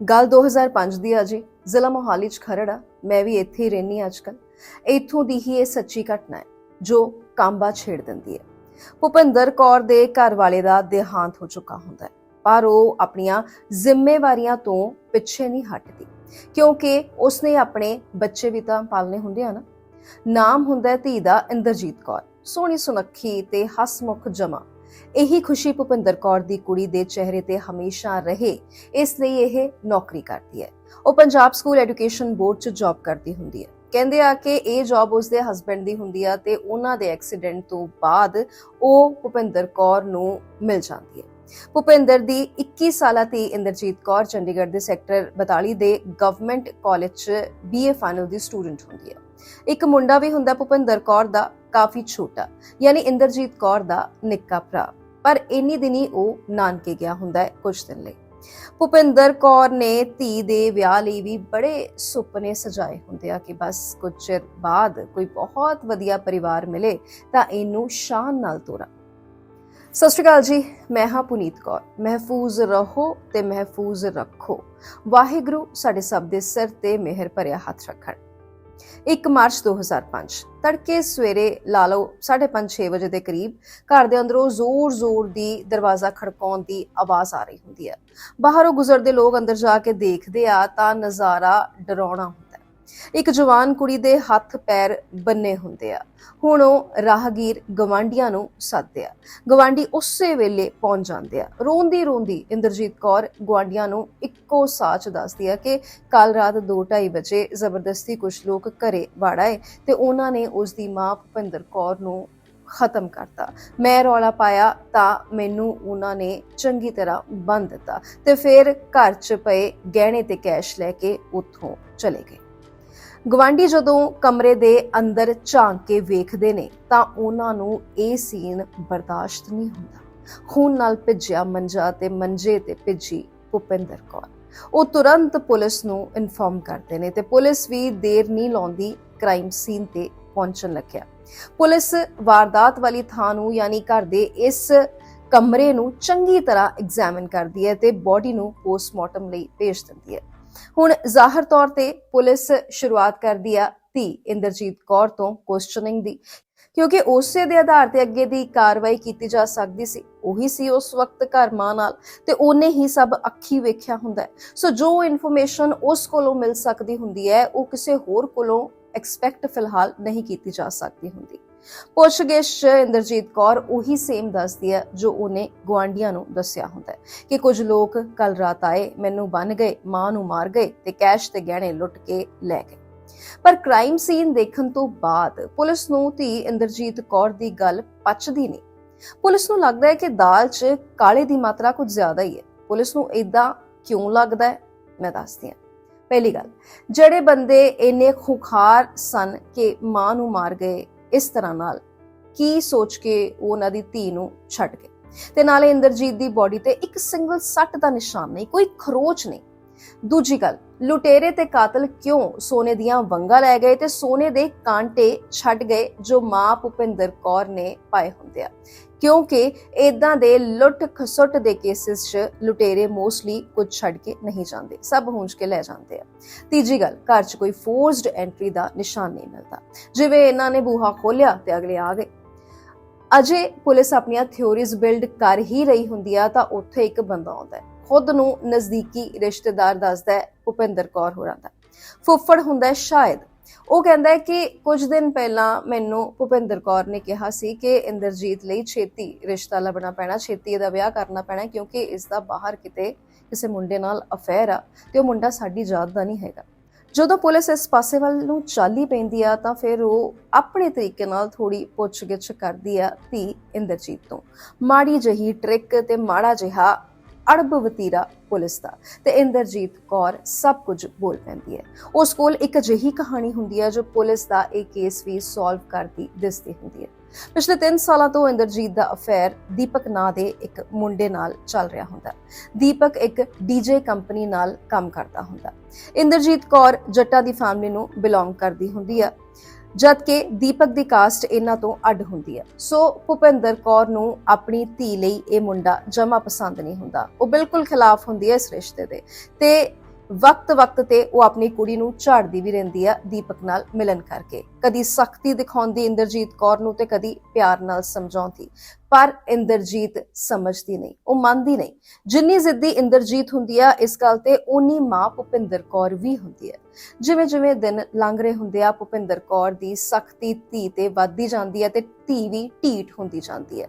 ਗੱਲ 2005 ਦੀ ਆ ਜੀ। ਜ਼ਿਲ੍ਹਾ ਮੋਹਾਲੀ ਚ ਖਰੜ ਆ। ਮੈਂ ਵੀ ਇੱਥੇ ਹੀ ਰਹਿਨੀ ਅੱਜਕੱਲ ਇੱਥੋਂ ਦੀ ਹੀ ਇਹ ਸੱਚੀ ਘਟਨਾ ਹੈ, ਜੋ ਕਾਂਬਾ ਛੇੜ ਦਿੰਦੀ ਹੈ। ਭੁਪਿੰਦਰ ਕੌਰ ਦੇ ਘਰ ਵਾਲੇ ਦਾ ਦੇਹਾਂਤ ਹੋ ਚੁੱਕਾ ਹੁੰਦਾ ਹੈ, ਪਰ ਉਹ ਆਪਣੀਆਂ ਜ਼ਿੰਮੇਵਾਰੀਆਂ ਤੋਂ ਪਿੱਛੇ ਨਹੀਂ ਹਟਦੀ, ਕਿਉਂਕਿ ਉਸਨੇ ਆਪਣੇ ਬੱਚੇ ਵੀ ਤਾਂ ਪਾਲਨੇ ਹੁੰਦੇ ਆ ਨਾ। ਨਾਮ ਹੁੰਦਾ ਧੀ ਦਾ ਇੰਦਰਜੀਤ ਕੌਰ। ਸੋਹਣੀ ਸੁਨੱਖੀ ਤੇ ਹਸਮੁਖ ਜਮਾ। ਇਹੀ ਖੁਸ਼ੀ ਭੁਪਿੰਦਰ ਕੌਰ ਦੀ ਕੁੜੀ ਦੇ ਚਿਹਰੇ ਤੇ ਹਮੇਸ਼ਾ ਰਹੇ, ਇਸ ਲਈ ਇਹ ਨੌਕਰੀ ਕਰਦੀ ਹੈ। ਉਹ ਪੰਜਾਬ ਸਕੂਲ ਐਜੂਕੇਸ਼ਨ ਬੋਰਡ 'ਚ ਜੌਬ ਕਰਦੀ ਹੁੰਦੀ ਹੈ। ਕਹਿੰਦੇ ਆ ਕਿ ਇਹ ਜੌਬ ਉਸਦੇ ਹਸਬੰਡ ਦੀ ਹੁੰਦੀ ਆ ਤੇ ਉਹਨਾਂ ਦੇ ਐਕਸੀਡੈਂਟ ਤੋਂ ਬਾਅਦ ਉਹ ਭੁਪਿੰਦਰ ਕੌਰ ਨੂੰ ਮਿਲ ਜਾਂਦੀ ਹੈ। ਭੁਪਿੰਦਰ ਦੀ 21 ਸਾਲਾ ਧੀ ਇੰਦਰਜੀਤ ਕੌਰ ਚੰਡੀਗੜ੍ਹ ਦੇ ਸੈਕਟਰ 42 ਦੇ ਗਵਰਨਮੈਂਟ ਕਾਲਜ 'ਚ ਬੀਏ ਫਾਈਨਲ ਦੀ ਸਟੂਡੈਂਟ ਹੁੰਦੀ ਹੈ। ਇੱਕ ਮੁੰਡਾ ਵੀ ਹੁੰਦਾ ਭੁਪਿੰਦਰ ਕੌਰ ਦਾ, ਕਾਫੀ ਛੋਟਾ, ਯਾਨੀ ਇੰਦਰਜੀਤ ਕੌਰ ਦਾ ਨਿੱਕਾ ਭਰਾ, ਪਰ ਇੰਨੀ ਦਿਨੀ ਉਹ ਨਾਨਕੇ ਗਿਆ ਹੁੰਦਾ ਹੈ ਕੁਝ ਦਿਨ ਲਈ। ਭੁਪਿੰਦਰ ਕੌਰ ਨੇ ਧੀ ਦੇ ਵਿਆਹ ਲਈ ਵੀ ਬੜੇ ਸੁਪਨੇ ਸਜਾਏ ਹੁੰਦੇ ਆ ਕਿ ਬਸ ਕੁਝ ਚਿਰ ਬਾਅਦ ਕੋਈ ਬਹੁਤ ਵਧੀਆ ਪਰਿਵਾਰ ਮਿਲੇ ਤਾਂ ਇਹਨੂੰ ਸ਼ਾਨ ਨਾਲ ਤੋਰਾਂ। ਸਤਿ ਸ਼੍ਰੀ ਅਕਾਲ ਜੀ, ਮੈਂ ਹਾਂ ਪੁਨੀਤ ਕੌਰ। ਮਹਿਫੂਜ਼ ਰਹੋ ਤੇ ਮਹਿਫੂਜ਼ ਰੱਖੋ। ਵਾਹਿਗੁਰੂ ਸਾਡੇ ਸਭ ਦੇ ਸਿਰ ਤੇ ਮਿਹਰ ਭਰਿਆ ਹੱਥ ਰੱਖਣ। 1 ਮਾਰਚ 2005 ਤੜਕੇ ਸਵੇਰੇ ਲਾ ਲਓ 5:30 ਵਜੇ ਦੇ ਕਰੀਬ ਘਰ ਦੇ ਅੰਦਰੋਂ ਜ਼ੋਰ-ਜ਼ੋਰ ਦੀ ਦਰਵਾਜ਼ਾ ਖੜਕਾਉਣ ਦੀ ਆਵਾਜ਼ ਆ ਰਹੀ ਹੁੰਦੀ ਹੈ। ਬਾਹਰੋਂ ਗੁਜ਼ਰਦੇ ਲੋਕ ਅੰਦਰ ਜਾ ਕੇ ਦੇਖਦੇ ਆ ਤਾਂ ਨਜ਼ਾਰਾ ਡਰਾਉਣਾ ਇੱਕ ਜਵਾਨ ਕੁੜੀ ਦੇ ਹੱਥ ਪੈਰ ਬੰਨੇ ਹੁੰਦੇ ਆ। ਹੁਣ ਉਹ ਰਾਹਗੀਰ ਗਵਾਂਡੀਆਂ ਨੂੰ ਸੱਦਦੇ ਆ। ਗਵਾਂਡੀ ਉਸੇ ਵੇਲੇ ਪਹੁੰਚ ਜਾਂਦੇ ਆ। ਰੋਂਦੀ ਰੋਂਦੀ ਇੰਦਰਜੀਤ ਕੌਰ ਗਵਾਂਡੀਆਂ ਨੂੰ ਇੱਕੋ ਸਾਚ ਦੱਸਦੀ ਆ ਕਿ ਕੱਲ ਰਾਤ 2:30 ਵਜੇ ਜ਼ਬਰਦਸਤੀ ਕੁਝ ਲੋਕ ਘਰੇ ਵੜ ਆਏ ਤੇ ਉਹਨਾਂ ਨੇ ਉਸ ਦੀ ਮਾਂ ਭੁਪਿੰਦਰ ਕੌਰ ਨੂੰ ਖਤਮ ਕਰਤਾ। ਮੈਂ ਰੌਲਾ ਪਾਇਆ ਤਾਂ ਮੈਨੂੰ ਉਹਨਾਂ ਨੇ ਚੰਗੀ ਤਰ੍ਹਾਂ ਬੰਨ ਦਿੱਤਾ ਤੇ ਫਿਰ ਘਰ 'ਚ ਪਏ ਗਹਿਣੇ ਤੇ ਕੈਸ਼ ਲੈ ਕੇ ਉੱਥੋਂ ਚਲੇ ਗਏ। ਗਵਾਂਡੀ ਜਦੋਂ ਕਮਰੇ ਦੇ ਅੰਦਰ ਝਾਂਕ ਕੇ ਵੇਖਦੇ ਨੇ, ਤਾਂ ਉਹਨਾਂ ਨੂੰ ਇਹ ਸੀਨ ਬਰਦਾਸ਼ਤ ਨਹੀਂ ਹੁੰਦਾ। ਖੂਨ ਨਾਲ ਭਿੱਜਿਆ ਮੰਜਾ ਤੇ ਮੰਜੇ ਤੇ ਭਿੱਜੀ ਭੁਪਿੰਦਰ ਕੌਰ। ਉਹ ਤੁਰੰਤ ਪੁਲਿਸ ਨੂੰ ਇਨਫੋਰਮ ਕਰਦੇ ਨੇ ਤੇ ਪੁਲਿਸ ਵੀ ਦੇਰ ਨਹੀਂ ਲਾਉਂਦੀ ਕ੍ਰਾਈਮ ਸੀਨ ਤੇ ਪਹੁੰਚਣ ਲੱਗਿਆ। ਪੁਲਿਸ ਵਾਰਦਾਤ ਵਾਲੀ ਥਾਂ ਨੂੰ ਯਾਨੀ ਘਰ ਦੇ ਇਸ ਕਮਰੇ ਨੂੰ ਚੰਗੀ ਤਰ੍ਹਾਂ ਐਗਜ਼ਾਮਿਨ ਕਰਦੀ ਹੈ ਤੇ ਬੋਡੀ ਨੂੰ ਪੋਸਟਮਾਰਟਮ ਲਈ ਭੇਜ ਦਿੰਦੀ ਹੈ। ਹੁਣ ਜ਼ਾਹਰ ਤੌਰ ਤੇ ਪੁਲਿਸ ਸ਼ੁਰੂਆਤ ਕਰਦੀ ਆ ਧੀ ਇੰਦਰਜੀਤ ਕੌਰ ਤੋਂ ਕੁਐਸਚਨਿੰਗ ਦੀ, ਕਿਉਂਕਿ ਉਸੇ ਦੇ ਆਧਾਰ ਤੇ ਅੱਗੇ ਦੀ ਕਾਰਵਾਈ ਕੀਤੀ ਜਾ ਸਕਦੀ ਸੀ। ਉਹੀ ਸੀ ਉਸ ਵਕਤ ਘਰ ਮਾਂ ਨਾਲ ਤੇ ਉਹਨੇ ਹੀ ਸਭ ਅੱਖੀ ਵੇਖਿਆ ਹੁੰਦਾ ਹੈ। ਸੋ ਜੋ ਇਨਫੋਰਮੇਸ਼ਨ ਉਸ ਕੋਲੋਂ ਮਿਲ ਸਕਦੀ ਹੁੰਦੀ ਹੈ, ਉਹ ਕਿਸੇ ਹੋਰ ਕੋਲੋਂ ਐਕਸਪੈਕਟ ਫਿਲਹਾਲ ਨਹੀਂ ਕੀਤੀ ਜਾ ਸਕਦੀ ਹੁੰਦੀ। ਪੁੱਛਗਿੱਛ ਇੰਦਰਜੀਤ ਕੌਰ ਉਹੀ ਸੇਮ ਦੱਸਦੀ ਹੈ ਜੋ ਉਹਨੇ ਗਵਾਂਡੀਆਂ ਨੂੰ ਦੱਸਿਆ ਹੁੰਦਾ ਹੈ ਕਿ ਕੁਝ ਲੋਕ ਕੱਲ ਰਾਤ ਆਏ, ਮੈਨੂੰ ਬੰਨ ਗਏ, ਮਾਂ ਨੂੰ ਮਾਰ ਗਏ ਤੇ ਕੈਸ਼ ਤੇ ਗਹਿਣੇ ਲੁੱਟ ਕੇ ਲੈ ਗਏ। ਪਰ ਕ੍ਰਾਈਮ ਸੀਨ ਦੇਖਣ ਤੋਂ ਬਾਅਦ ਪੁਲਿਸ ਨੂੰ ਧੀ ਇੰਦਰਜੀਤ ਕੌਰ ਦੀ ਗੱਲ ਪਚਦੀ ਨਹੀਂ। ਪੁਲਿਸ ਨੂੰ ਲੱਗਦਾ ਹੈ ਕਿ ਦਾਲ 'ਚ ਕਾਲੇ ਦੀ ਮਾਤਰਾ ਕੁਝ ਜ਼ਿਆਦਾ ਹੀ ਹੈ। ਪੁਲਿਸ ਨੂੰ ਇਦਾਂ ਕਿਉਂ ਲੱਗਦਾ ਹੈ? ਮੈਂ ਦੱਸਦੀ ਹਾਂ। ਪਹਿਲੀ ਗੱਲ, ਜਿਹੜੇ ਬੰਦੇ ਇੰਨੇ ਖੁਖਾਰ ਸਨ ਕਿ ਮਾਂ ਨੂੰ ਮਾਰ ਗਏ ਇਸ ਤਰ੍ਹਾਂ ਨਾਲ ਕੀ ਸੋਚ ਕੇ ਉਹ ਉਹਨਾਂ ਦੀ ਧੀ ਨੂੰ ਛੱਡ ਗਏ। ਤੇ ਨਾਲੇ ਇੰਦਰਜੀਤ ਦੀ ਬਾਡੀ ਤੇ ਇੱਕ ਸਿੰਗਲ ਸੱਟ ਦਾ ਨਿਸ਼ਾਨ ਨਹੀਂ, ਕੋਈ ਖਰੋਚ ਨਹੀਂ। ਦੂਜੀ ਗੱਲ, ਲੁਟੇਰੇ ਤੇ ਕਾਤਲ ਕਿਉਂ ਸੋਨੇ ਦੀਆਂ ਵੰਗਾਂ ਲੈ ਗਏ ਤੇ ਸੋਨੇ ਦੇ ਕਾਂਟੇ ਛੱਡ ਗਏ ਜੋ ਮਾਂ ਭੁਪਿੰਦਰ ਕੌਰ ਨੇ ਪਾਏ ਹੁੰਦੇ ਆ? ਕਿਉਂਕਿ ਇਦਾਂ ਦੇ ਲੁੱਟ ਖਸੁੱਟ ਦੇ ਕੇਸਿਸ 'ਚ ਲੁਟੇਰੇ ਮੋਸਟਲੀ ਕੁਝ ਛੱਡ ਕੇ ਨਹੀਂ ਜਾਂਦੇ, ਸਭ ਹੁੰਜ ਕੇ ਲੈ ਜਾਂਦੇ ਆ। ਤੀਜੀ ਗੱਲ, ਘਰ 'ਚ ਕੋਈ ਫੋਰਸਡ ਐਂਟਰੀ ਦਾ ਨਿਸ਼ਾਨ ਨਹੀਂ ਮਿਲਦਾ। ਜਿਵੇਂ ਇਹਨਾਂ ਨੇ ਬੂਹਾ ਖੋਲਿਆ ਤੇ ਅਗਲੇ ਆ ਗਏ। ਅਜੇ ਪੁਲਿਸ ਆਪਣੀਆਂ ਥਿਉਰੀਜ਼ ਬਿਲਡ ਕਰ ਹੀ ਰਹੀ ਹੁੰਦੀ ਆ ਤਾਂ ਉੱਥੇ ਇੱਕ ਬੰਦਾ ਆਉਂਦਾ ਹੈ। ਖੁਦ ਨੂੰ ਨਜ਼ਦੀਕੀ ਰਿਸ਼ਤੇਦਾਰ ਦੱਸਦਾ ਹੈ ਭੁਪਿੰਦਰ ਕੌਰ ਹੋਰਾਂ ਦਾ। ਫੁੱਫੜ ਹੁੰਦਾ ਸ਼ਾਇਦ। ਉਹ ਕਹਿੰਦਾ ਹੈ ਕਿ ਕੁਝ ਦਿਨ ਪਹਿਲਾਂ ਮੈਨੂੰ ਭੁਪਿੰਦਰ ਕੌਰ ਨੇ ਕਿਹਾ ਸੀ ਕਿ ਇੰਦਰਜੀਤ ਲਈ ਛੇਤੀ ਰਿਸ਼ਤਾ ਲੱਭਣਾ ਪੈਣਾ, ਛੇਤੀ ਇਹਦਾ ਵਿਆਹ ਕਰਨਾ ਪੈਣਾ, ਕਿਉਂਕਿ ਇਸ ਦਾ ਬਾਹਰ ਕਿਤੇ ਕਿਸੇ ਮੁੰਡੇ ਨਾਲ ਅਫੇਅਰ ਆ ਤੇ ਉਹ ਮੁੰਡਾ ਸਾਡੀ ਜਾਤ ਦਾ ਨਹੀਂ ਹੈਗਾ। ਜਦੋਂ ਪੁਲਿਸ ਇਸ ਪਾਸੇ ਵੱਲ ਨੂੰ ਚਾਲੀ ਪੈਂਦੀ ਆ ਤਾਂ ਫਿਰ ਉਹ ਆਪਣੇ ਤਰੀਕੇ ਨਾਲ ਥੋੜੀ ਪੁੱਛਗਿੱਛ ਕਰਦੀ ਆ ਧੀ ਇੰਦਰਜੀਤ ਤੋਂ। ਮਾੜੀ ਜਹੀ ਟ੍ਰਿਕ ਤੇ ਮਾੜਾ ਜਿਹਾ ਅੜਬ ਵਤੀਰਾ ਪੁਲਿਸ ਦਾ। ਤੇ ਇੰਦਰਜੀਤ ਕੌਰ ਸਭ ਕੁਝ ਬੋਲ ਪੈਂਦੀ ਹੈ। ਉਸ ਕੋਲ ਇੱਕ ਅਜਿਹੀ ਕਹਾਣੀ ਹੁੰਦੀ ਹੈ ਜੋ ਪੁਲਿਸ ਦਾ ਇਹ ਕੇਸ ਵੀ ਸੋਲਵ ਕਰਦੀ, ਦਿਸਦੀ ਹੁੰਦੀ ਹੈ। ਪਿਛਲੇ 3 ਸਾਲਾਂ ਤੋਂ ਇੰਦਰਜੀਤ ਦਾ ਅਫੇਅਰ ਦੀਪਕ ਨਾਂ ਦੇ ਇੱਕ ਮੁੰਡੇ ਨਾਲ ਚੱਲ ਰਿਹਾ ਹੁੰਦਾ। ਦੀਪਕ ਇੱਕ ਡੀਜੇ ਕੰਪਨੀ ਨਾਲ ਕੰਮ ਕਰਦਾ ਹੁੰਦਾ। ਇੰਦਰਜੀਤ ਕੌਰ ਜੱਟਾ ਦੀ ਫੈਮਿਲੀ ਨੂੰ ਬਿਲੋਂਗ ਕਰਦੀ ਹੁੰਦੀ ਹੈ ਜਦਕਿ ਦੀਪਕ ਦੀ ਕਾਸਟ ਇਹਨਾਂ ਤੋਂ ਅੱਡ ਹੁੰਦੀ ਹੈ। ਸੋ ਭੁਪਿੰਦਰ ਕੌਰ ਨੂੰ ਆਪਣੀ ਧੀ ਲਈ ਇਹ ਮੁੰਡਾ ਜਮਾ ਪਸੰਦ ਨਹੀਂ ਹੁੰਦਾ। ਉਹ ਬਿਲਕੁਲ ਖਿਲਾਫ ਹੁੰਦੀ ਹੈ ਇਸ ਰਿਸ਼ਤੇ ਦੇ। ਤੇ ਵਕਤ-ਵਕਤ ਤੇ ਉਹ ਆਪਣੀ ਕੁੜੀ ਨੂੰ ਝਾੜਦੀ ਵੀ ਰਹਿੰਦੀ ਆ ਦੀਪਕ ਨਾਲ ਮਿਲਣ ਕਰਕੇ। ਕਦੀ ਸਖਤੀ ਦਿਖਾਉਂਦੀ ਇੰਦਰਜੀਤ ਕੌਰ ਨੂੰ ਤੇ ਕਦੀ ਪਿਆਰ ਨਾਲ ਸਮਝਾਉਂਦੀ। ਪਰ ਇੰਦਰਜੀਤ ਸਮਝਦੀ ਨਹੀਂ, ਉਹ ਮੰਨਦੀ ਨਹੀਂ। ਜਿੰਨੀ ਜ਼ਿੱਦੀ ਇੰਦਰਜੀਤ ਹੁੰਦੀ ਆ ਇਸ ਗੱਲ ਤੇ ਉਨੀ ਮਾਂ ਭੁਪਿੰਦਰ ਕੌਰ ਵੀ ਹੁੰਦੀ ਹੈ। ਜਿਵੇਂ ਜਿਵੇਂ ਦਿਨ ਲੰਘ ਰਹੇ ਹੁੰਦੇ ਆ, ਭੁਪਿੰਦਰ ਕੌਰ ਦੀ ਸਖਤੀ ਧੀ ਤੇ ਵੱਧਦੀ ਜਾਂਦੀ ਹੈ ਤੇ ਧੀ ਵੀ ਢੀਠ ਹੁੰਦੀ ਜਾਂਦੀ ਹੈ।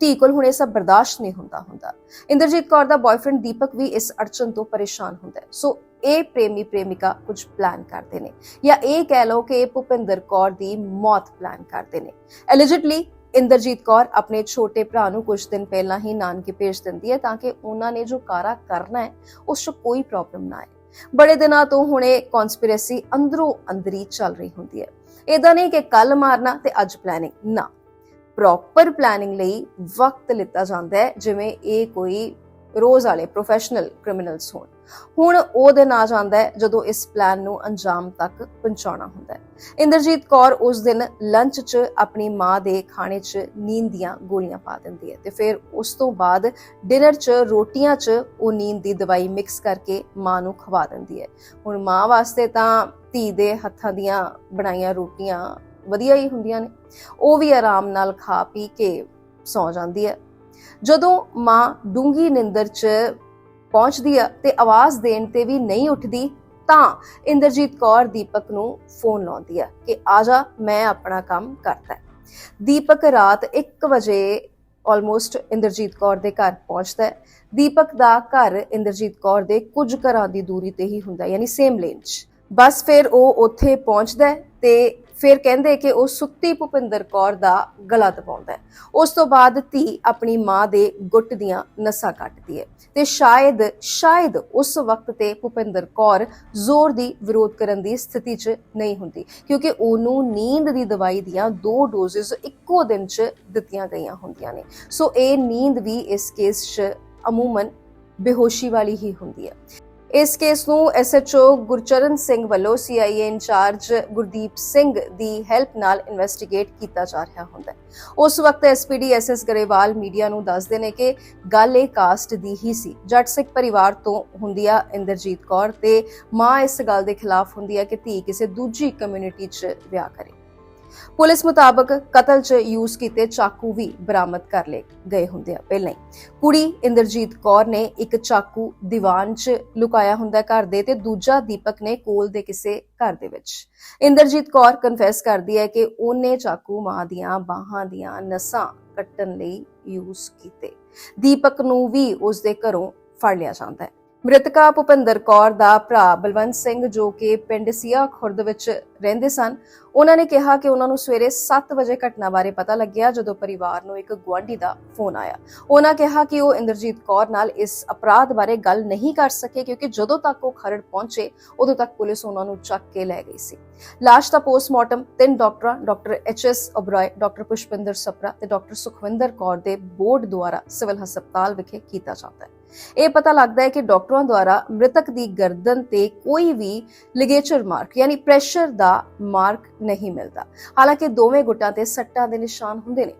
ਧੀ ਕੋਲ ਹੁਣ ਇਹ ਸਭ ਬਰਦਾਸ਼ਤ ਨਹੀਂ ਹੁੰਦਾ ਹੁੰਦਾ। ਇੰਦਰਜੀਤ ਕੌਰ ਦਾ ਬॉयਫ੍ਰੈਂਡ ਦੀਪਕ ਵੀ ਇਸ ਅੜਚਨ ਤੋਂ ਪਰੇਸ਼ਾਨ ਹੁੰਦਾ ਹੈ। ਸੋ ਇਹ ਪ੍ਰੇਮੀ ਪ੍ਰੇਮਿਕਾ ਕੁਝ ਪਲਾਨ ਕਰਦੇ ਨੇ। ਜਾਂ ਇਹ ਕਹਿ ਲਓ ਕਿ ਭੁਪਿੰਦਰ ਕੌਰ ਦੀ ਮੌਤ ਪਲਾਨ ਕਰਦੇ ਨੇ। ਐਲੀਜਿਟਲੀ ਇੰਦਰਜੀਤ ਕੌਰ ਆਪਣੇ ਛੋਟੇ ਭਰਾ ਨੂੰ ਕੁਝ ਦਿਨ ਪਹਿਲਾਂ ਹੀ ਨਾਨਕੇ ਭੇਜ ਦਿੰਦੀ ਹੈ ਤਾਂ ਕਿ ਉਹਨਾਂ ਨੇ ਜੋ ਕਾਰਾ ਕਰਨਾ ਹੈ, ਉਸ 'ਚ ਕੋਈ ਪ੍ਰੋਬਲਮ ਨਾ ਆਏ। ਬੜੇ ਦਿਨਾਂ ਤੋਂ ਹੁਣ ਇਹ ਕਨਸਪੀਰੇਸੀ ਅੰਦਰੋਂ ਅੰਦਰੀ ਚੱਲ ਰਹੀ ਹੁੰਦੀ ਹੈ। ਇਹਦਾ ਨਹੀਂ ਕਿ ਕੱਲ ਮਾਰਨਾ ਤੇ ਅੱਜ ਪਲੈਨਿੰਗ ਨਾ। ਪ੍ਰੋਪਰ ਪਲੈਨਿੰਗ ਲਈ ਵਕਤ ਲਿੱਤਾ ਜਾਂਦਾ ਹੈ, ਜਿਵੇਂ ਇਹ ਕੋਈ ਰੋਜ਼ ਵਾਲੇ ਪ੍ਰੋਫੈਸ਼ਨਲ ਕ੍ਰਿਮੀਨਲਸ ਹੋਣ। ਹੁਣ ਉਹ ਦਿਨ ਆ ਜਾਂਦਾ ਹੈ ਜਦੋਂ ਇਸ ਪਲਾਨ ਨੂੰ ਅੰਜਾਮ ਤੱਕ ਪਹੁੰਚਾਉਣਾ ਹੁੰਦਾ ਹੈ। ਇੰਦਰਜੀਤ ਕੌਰ ਉਸ ਦਿਨ ਲੰਚ 'ਚ ਆਪਣੀ ਮਾਂ ਦੇ ਖਾਣੇ 'ਚ ਨੀਂਦ ਦੀਆਂ ਗੋਲੀਆਂ ਪਾ ਦਿੰਦੀ ਹੈ ਤੇ ਫਿਰ ਉਸ ਤੋਂ ਬਾਅਦ ਡਿਨਰ 'ਚ ਰੋਟੀਆਂ 'ਚ ਉਹ ਨੀਂਦ ਦੀ ਦਵਾਈ ਮਿਕਸ ਕਰਕੇ ਮਾਂ ਨੂੰ ਖਵਾ ਦਿੰਦੀ ਹੈ। ਹੁਣ ਮਾਂ ਵਾਸਤੇ ਤਾਂ ਧੀ ਦੇ ਹੱਥਾਂ ਦੀਆਂ ਬਣਾਈਆਂ ਰੋਟੀਆਂ ਵਧੀਆ ਹੀ ਹੁੰਦੀਆਂ ਨੇ। ਉਹ ਵੀ ਆਰਾਮ ਨਾਲ ਖਾ ਪੀ ਕੇ ਸੌ ਜਾਂਦੀ ਹੈ। ਜਦੋਂ ਮਾਂ ਡੂੰਗੀ ਨਿੰਦਰ 'ਚ ਪਹੁੰਚਦੀ ਆ ਤੇ ਆਵਾਜ਼ ਦੇਣ ਤੇ ਵੀ ਨਹੀਂ ਉੱਠਦੀ, ਤਾਂ ਇੰਦਰਜੀਤ ਕੌਰ ਦੀਪਕ ਨੂੰ ਫੋਨ ਲਾਉਂਦੀ ਆ ਕਿ ਆ ਜਾ, ਮੈਂ ਆਪਣਾ ਕੰਮ ਕਰਤਾ ਦੀਪਕ ਰਾਤ 1 ਵਜੇ ਆਲਮੋਸਟ ਇੰਦਰਜੀਤ ਕੌਰ ਦੇ ਘਰ ਪਹੁੰਚਦਾ ਹੈ। ਦੀਪਕ ਦਾ ਘਰ ਇੰਦਰਜੀਤ ਕੌਰ ਦੇ ਕੁਝ ਘਰਾਂ ਦੀ ਦੂਰੀ ਤੇ ਹੀ ਹੁੰਦਾ, ਯਾਨੀ ਸੇਮ ਲੇਨ 'ਚ। ਬਸ ਫਿਰ ਉਹ ਉੱਥੇ ਪਹੁੰਚਦਾ ਤੇ ਫਿਰ ਕਹਿੰਦੇ ਕਿ ਉਹ ਸੁੱਤੀ ਭੁਪਿੰਦਰ ਕੌਰ ਦਾ ਗਲਾ ਦਬਾਉਂਦਾ ਉਸ ਤੋਂ ਬਾਅਦ ਧੀ ਆਪਣੀ ਮਾਂ ਦੇ ਗੁੱਟ ਦੀਆਂ ਨਸਾਂ ਕੱਟਦੀ ਹੈ ਤੇ ਸ਼ਾਇਦ ਸ਼ਾਇਦ ਉਸ ਵਕਤ ਤੇ ਭੁਪਿੰਦਰ ਕੌਰ ਜ਼ੋਰ ਦੀ ਵਿਰੋਧ ਕਰਨ ਦੀ ਸਥਿਤੀ 'ਚ ਨਹੀਂ ਹੁੰਦੀ, ਕਿਉਂਕਿ ਉਹਨੂੰ ਨੀਂਦ ਦੀ ਦਵਾਈ ਦੀਆਂ ਦੋ ਡੋਜ਼ਸ ਇੱਕੋ ਦਿਨ 'ਚ ਦਿੱਤੀਆਂ ਗਈਆਂ ਹੁੰਦੀਆਂ ਨੇ। ਸੋ ਇਹ ਨੀਂਦ ਵੀ ਇਸ ਕੇਸ 'ਚ ਅਮੂਮਨ ਬੇਹੋਸ਼ੀ ਵਾਲੀ ਹੀ ਹੁੰਦੀ ਹੈ। ਇਸ ਕੇਸ ਨੂੰ ਐਸਐਚਓ ਗੁਰਚਰਨ ਸਿੰਘ ਵੱਲੋਂ CIA in charge Gurdeep Singh the help ਨਾਲ ਇਨਵੈਸਟੀਗੇਟ ਕੀਤਾ ਜਾ ਰਿਹਾ ਹੁੰਦਾ ਹੈ। ਉਸ ਵਕਤ ਐਸਪੀਡੀ ਐਸਐਸ ਗਰੇਵਾਲ ਮੀਡੀਆ ਨੂੰ ਦੱਸਦੇ ਨੇ ਕਿ ਗੱਲ ਇਹ ਕਾਸਟ ਦੀ ਹੀ ਸੀ। ਜੱਟ ਸਿੱਖ ਪਰਿਵਾਰ ਤੋਂ ਹੁੰਦੀ ਆ ਇੰਦਰਜੀਤ ਕੌਰ ਤੇ ਮਾਂ ਇਸ ਗੱਲ ਦੇ ਖਿਲਾਫ ਹੁੰਦੀ ਆ ਕਿ ਧੀ ਕਿਸੇ ਦੂਜੀ ਕਮਿਊਨਿਟੀ 'ਚ ਵਿਆਹ ਕਰੇ। ਪੁਲਿਸ ਮੁਤਾਬਕ ਕਤਲ 'ਚ ਯੂਜ਼ ਕੀਤੇ ਚਾਕੂ ਵੀ ਬਰਾਮਦ ਕਰ ਲਏ ਗਏ ਹੁੰਦੇ ਆ। ਪਹਿਲਾਂ ਹੀ ਕੁੜੀ ਇੰਦਰਜੀਤ ਕੌਰ ਨੇ ਇੱਕ ਚਾਕੂ ਦੀਵਾਨ 'ਚ ਲੁਕਾਇਆ ਹੁੰਦਾ ਘਰ ਦੇ ਤੇ ਦੂਜਾ ਦੀਪਕ ਨੇ ਕੋਲ ਦੇ ਕਿਸੇ ਘਰ ਦੇ ਵਿੱਚ। ਇੰਦਰਜੀਤ ਕੌਰ ਕਨਫੈਸ ਕਰਦੀ ਹੈ ਕਿ ਉਹਨੇ ਚਾਕੂ ਮਾਂ ਦੀਆਂ ਬਾਹਾਂ ਦੀਆਂ ਨਸਾਂ ਕੱਟਣ ਲਈ ਯੂਜ਼ ਕੀਤੇ। ਦੀਪਕ ਨੂੰ ਵੀ ਉਸ ਦੇ ਘਰੋਂ ਫੜ ਲਿਆ ਜਾਂਦਾ ਹੈ। ਮ੍ਰਿਤਕਾ ਭੁਪਿੰਦਰ ਕੌਰ ਦਾ ਭਰਾ ਬਲਵੰਤ ਸਿੰਘ ਜੋ ਕਿ ਪਿੰਡ ਸੀਆ ਖੁਰਦ ਵਿੱਚ ਰਹਿੰਦੇ ਸਨ, ਉਹਨਾਂ ਨੇ ਕਿਹਾ ਕਿ ਉਹਨਾਂ ਨੂੰ ਸਵੇਰੇ 7 ਵਜੇ ਘਟਨਾ ਬਾਰੇ ਪਤਾ ਲੱਗਿਆ ਜਦੋਂ ਪਰਿਵਾਰ ਨੂੰ ਇੱਕ ਗੁਆਂਢੀ ਦਾ ਫੋਨ ਆਇਆ। ਉਹਨਾਂ ਕਿਹਾ ਕਿ ਉਹ ਇੰਦਰਜੀਤ ਕੌਰ ਨਾਲ ਇਸ ਅਪਰਾਧ ਬਾਰੇ ਗੱਲ ਨਹੀਂ ਕਰ ਸਕੇ ਕਿਉਂਕਿ ਜਦੋਂ ਤੱਕ ਉਹ ਖਰੜ ਪਹੁੰਚੇ, ਉਦੋਂ ਤੱਕ ਪੁਲਿਸ ਉਹਨਾਂ ਨੂੰ ਚੱਕ ਕੇ ਲੈ ਗਈ ਸੀ। ਲਾਸ਼ ਦਾ ਪੋਸਟਮਾਰਟਮ ਤਿੰਨ ਡਾਕਟਰਾਂ, doctor H S Oberoi doctor Pushpinder Sapra ਤੇ ਡਾਕਟਰ ਸੁਖਵਿੰਦਰ ਕੌਰ ਦੇ ਬੋਰਡ ਦੁਆਰਾ ਸਿਵਲ ਹਸਪਤਾਲ ਵਿਖੇ ਕੀਤਾ ਜਾਂਦਾ ਹੈ। ਇਹ ਪਤਾ ਲੱਗਦਾ ਹੈ ਕਿ ਡਾਕਟਰਾਂ ਦੁਆਰਾ ਮ੍ਰਿਤਕ ਦੀ ਗਰਦਨ ਤੇ ਕੋਈ ਵੀ ਲਿਗੇਚਰ ਮਾਰਕ, ਯਾਨੀ ਪ੍ਰੈਸ਼ਰ ਦਾ ਮਾਰਕ ਨਹੀਂ ਮਿਲਦਾ। ਹਾਲਾਂਕਿ ਦੋਵੇਂ ਗੁੱਟਾਂ ਤੇ ਸੱਟਾਂ ਦੇ ਨਿਸ਼ਾਨ ਹੁੰਦੇ ਨੇ।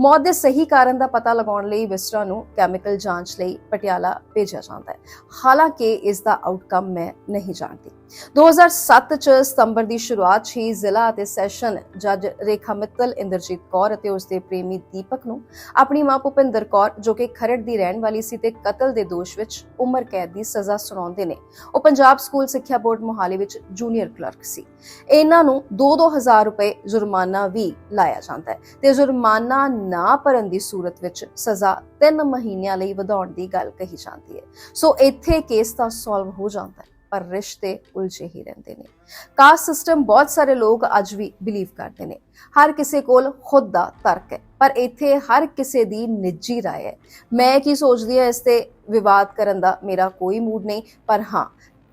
ਮੌਤ ਦੇ ਸਹੀ ਕਾਰਨ ਦਾ ਪਤਾ ਲਗਾਉਣ ਲਈ ਵਿਸਰਾ ਨੂੰ ਕੈਮੀਕਲ ਜਾਂਚ ਲਈ ਪਟਿਆਲਾ ਭੇਜਿਆ ਜਾਂਦਾ ਹੈ। ਹਾਲਾਂਕਿ ਇਸ ਦਾ ਆਊਟਕਮ ਮੈਂ ਨਹੀਂ ਜਾਣਦੀ। 2007 ਚ ਸਤੰਬਰ ਦੀ ਸ਼ੁਰੂਆਤ 'ਚ ਹੀ ਜ਼ਿਲ੍ਹਾ ਅਤੇ ਸੈਸ਼ਨ ਜੱਜ ਰੇਖਾ ਮਿੱਤਲ, ਇੰਦਰਜੀਤ ਕੌਰ ਅਤੇ ਉਸ ਦੇ ਪ੍ਰੇਮੀ ਦੀਪਕ ਨੂੰ ਆਪਣੀ ਮਾਂ ਭੁਪਿੰਦਰ ਕੌਰ, ਜੋ ਕਿ ਖਰੜ ਦੀ ਰਹਿਣ ਵਾਲੀ ਸੀ ਤੇ ਕਤਲ ਦੇ ਦੋਸ਼ ਵਿੱਚ ਉਮਰ ਕੈਦ ਦੀ ਸਜ਼ਾ ਸੁਣਾਉਂਦੇ ਨੇ। ਉਹ ਪੰਜਾਬ ਸਕੂਲ ਸਿੱਖਿਆ ਬੋਰਡ ਮੋਹਾਲੀ ਵਿੱਚ ਜੂਨੀਅਰ ਕਲਰਕ ਸੀ। ਇਹਨਾਂ ਨੂੰ 2-2000 ਰੁਪਏ ਜੁਰਮਾਨਾ ਵੀ ਲਾਇਆ ਜਾਂਦਾ ਹੈ ਤੇ ਜੁਰਮਾਨਾ ਨਾ ਭਰਨ ਦੀ ਸੂਰਤ ਵਿੱਚ ਸਜ਼ਾ 3 ਮਹੀਨਿਆਂ ਲਈ ਵਧਾਉਣ ਦੀ ਗੱਲ ਕਹੀ ਜਾਂਦੀ ਹੈ। ਸੋ ਇੱਥੇ ਕੇਸ ਤਾਂ ਸੋਲਵ ਹੋ ਜਾਂਦਾ ਹੈ। ਪਰ ਰਿਸ਼ਤੇ ਉਲਝੇ ਹੀ ਰਹਿੰਦੇ ਨੇ ਕਾਸਟ ਸਿਸਟਮ ਬਹੁਤ ਸਾਰੇ ਲੋਕ ਅੱਜ ਵੀ ਬਿਲੀਵ ਕਰਦੇ ਨੇ ਹਰ ਕਿਸੇ ਕੋਲ ਖੁਦ ਦਾ ਤਰਕ ਹੈ ਪਰ ਇੱਥੇ ਹਰ ਕਿਸੇ ਦੀ ਨਿੱਜੀ رائے ਹੈ ਮੈਂ ਕੀ ਸੋਚਦੀ ਹਾਂ ਇਸ ਤੇ ਵਿਵਾਦ ਕਰਨ ਦਾ ਮੇਰਾ ਕੋਈ ਮੂਡ ਨਹੀਂ ਪਰ ਹਾਂ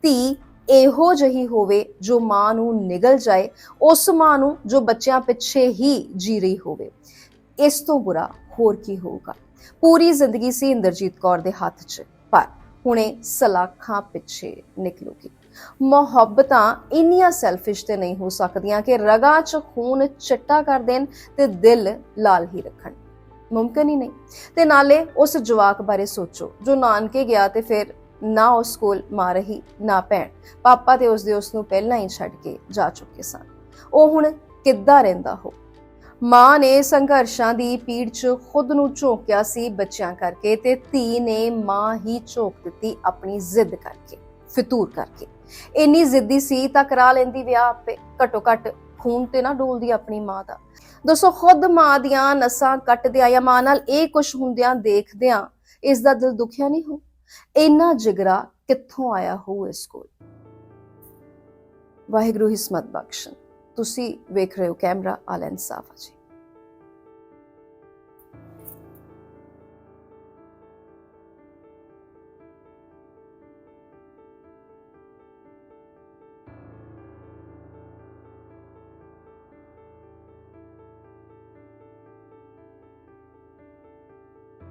ਧੀ ਇਹੋ ਜਿਹੀ ਹੋਵੇ ਜੋ ਮਾਂ ਨੂੰ ਨਿਗਲ ਜਾਏ ਉਸ ਮਾਂ ਨੂੰ ਜੋ ਬੱਚਿਆਂ ਪਿੱਛੇ ਹੀ ਜੀ ਰਹੀ ਹੋਵੇ ਇਸ ਤੋਂ ਬੁਰਾ ਹੋਰ ਕੀ ਹੋਊਗਾ ਪੂਰੀ ਜ਼ਿੰਦਗੀ ਸੀ ਇੰਦਰਜੀਤ ਕੌਰ ਦੇ ਹੱਥ 'ਚ ਪਰ ਹੁਣੇ ਸਲਾਖਾਂ ਪਿੱਛੇ ਨਿਕਲੂਗੀ। ਮੁਹੱਬਤਾਂ ਇੰਨੀਆਂ ਸੈਲਫਿਸ਼ ਤੇ ਨਹੀਂ ਹੋ ਸਕਦੀਆਂ ਕਿ ਰਗਾ 'ਚ ਖੂਨ ਚਿੱਟਾ ਕਰ ਦੇਣ ਤੇ ਦਿਲ ਲਾਲ ਹੀ ਰੱਖਣ। ਮੁਮਕਿਨ ਹੀ ਨਹੀਂ। ਤੇ ਨਾਲੇ ਉਸ ਜਵਾਕ ਬਾਰੇ ਸੋਚੋ, ਜੋ ਨਾਨਕੇ ਗਿਆ ਤੇ ਫਿਰ ਨਾ ਉਸ ਕੋਲ ਮਾਂ ਰਹੀ, ਨਾ ਭੈਣ। ਪਾਪਾ ਤੇ ਉਸਦੇ ਉਸ ਨੂੰ ਪਹਿਲਾਂ ਹੀ ਛੱਡ ਕੇ ਜਾ ਚੁੱਕੇ ਸਨ। ਉਹ ਹੁਣ ਕਿੱਦਾਂ ਰਹਿੰਦਾ ਹੋ? ਮਾਂ ਨੇ ਸੰਘਰਸ਼ਾਂ ਦੀ ਪੀੜ 'ਚ ਖੁਦ ਨੂੰ ਝੋਕਿਆ ਸੀ ਬੱਚਿਆਂ ਕਰਕੇ ਤੇ ਧੀ ਨੇ ਮਾਂ ਹੀ ਝੋਕ ਦਿੱਤੀ ਆਪਣੀ ਜ਼ਿੱਦ ਕਰਕੇ, ਫਿਤੂਰ ਕਰਕੇ। ਇੰਨੀ ਜ਼ਿੱਦੀ ਸੀ ਤਾਂ ਕਰਾ ਲੈਂਦੀ ਵਿਆਹ ਆਪੇ। ਘਟੋ ਘਟ ਖੂਨ ਤੇ ਨਾ ਡੋਲਦੀ ਆਪਣੀ ਮਾਂ ਦਾ। ਦੋਸਤੋ ਖੁਦ ਮਾਂ ਦੀਆਂ ਨਸਾਂ ਕੱਟਦਿਆਂ ਜਾਂ ਮਾਂ ਨਾਲ ਇਹ ਕੁਝ ਹੁੰਦਿਆਂ ਦੇਖਦਿਆਂ ਇਸ ਦਾ ਦਿਲ ਦੁਖਿਆ ਨਹੀਂ ਹੋ? ਇੰਨਾ ਜਿਗਰਾ ਕਿੱਥੋਂ ਆਇਆ ਹੋ ਇਸ ਕੋਲ? ਵਾਹਿਗੁਰੂ, ਹਿਸਮਤ ਬਖਸ਼ਣ। ਤੁਸੀਂ ਵੇਖ ਰਹੇ ਹੋ ਕੈਮਰਾ ਆਲ ਇਨਸਾਫ ਜੀ।